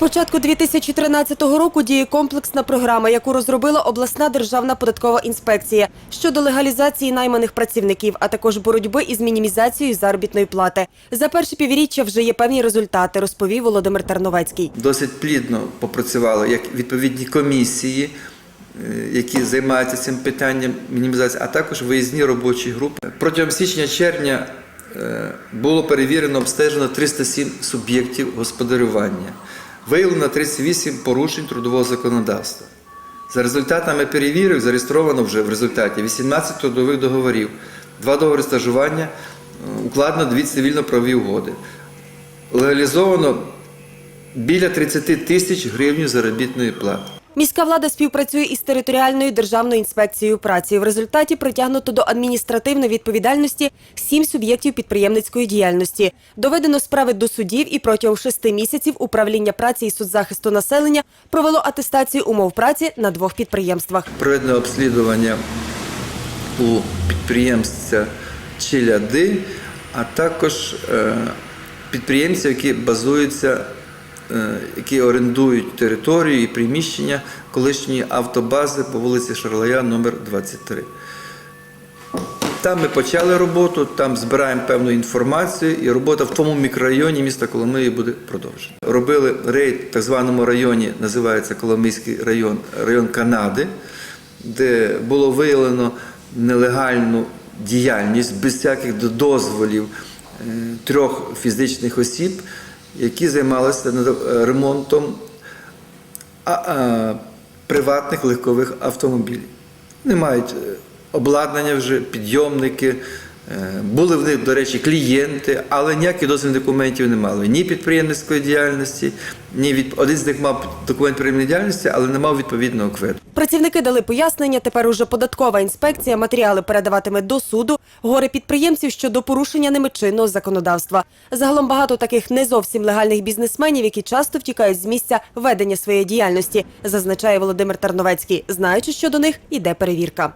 початку 2013 року діє комплексна програма, яку розробила обласна державна податкова інспекція щодо легалізації найманих працівників, а також боротьби із мінімізацією заробітної плати. За перше півріччя вже є певні результати, розповів Володимир Тарновецький. Досить плідно попрацювали як відповідні комісії, е, які займаються цим питанням мінімізації, а також виїзні робочі групи. Протягом січня-червня е, було перевірено, обстежено 307 суб'єктів господарювання. Виявлено 38 порушень трудового законодавства. За результатами перевірок зареєстровано вже в результаті 18 трудових договорів, два договори стажування, е, укладено дві цивільно-правові угоди. Легалізовано біля 30 тисяч гривень заробітної плати. Міська влада співпрацює із територіальною державною інспекцією праці. В результаті притягнуто до адміністративної відповідальності сім суб'єктів підприємницької діяльності. Доведено справи до судів і протягом шести місяців управління праці і соцзахисту населення провело атестацію умов праці на двох підприємствах. Проведено обслідування у підприємця Челяди, а також е, підприємців, які базуються, які орендують територію і приміщення колишньої автобази по вулиці Шарлая, номер 23. Там ми почали роботу, там збираємо певну інформацію, і робота в тому мікрорайоні міста Коломиї буде продовжена. Робили рейд в так званому районі, називається Коломийський район, район Канади, де було виявлено нелегальну діяльність без всяких дозволів е, трьох фізичних осіб, які займалися ремонтом а, а, приватних легкових автомобілів. Вони мають е, обладнання вже, підйомники. Е, Були в них, до речі, клієнти, але ніяких дозвільних документів не мали. Ні підприємницької діяльності, ні від один з них мав документ підприємної діяльності, але не мав відповідного кведу. Працівники дали пояснення. Тепер уже податкова інспекція матеріали передаватиме до суду гори підприємців щодо порушення ними чинного законодавства. Загалом багато таких не зовсім легальних бізнесменів, які часто втікають з місця ведення своєї діяльності, зазначає Володимир Тарновецький, знаючи, що до них іде перевірка.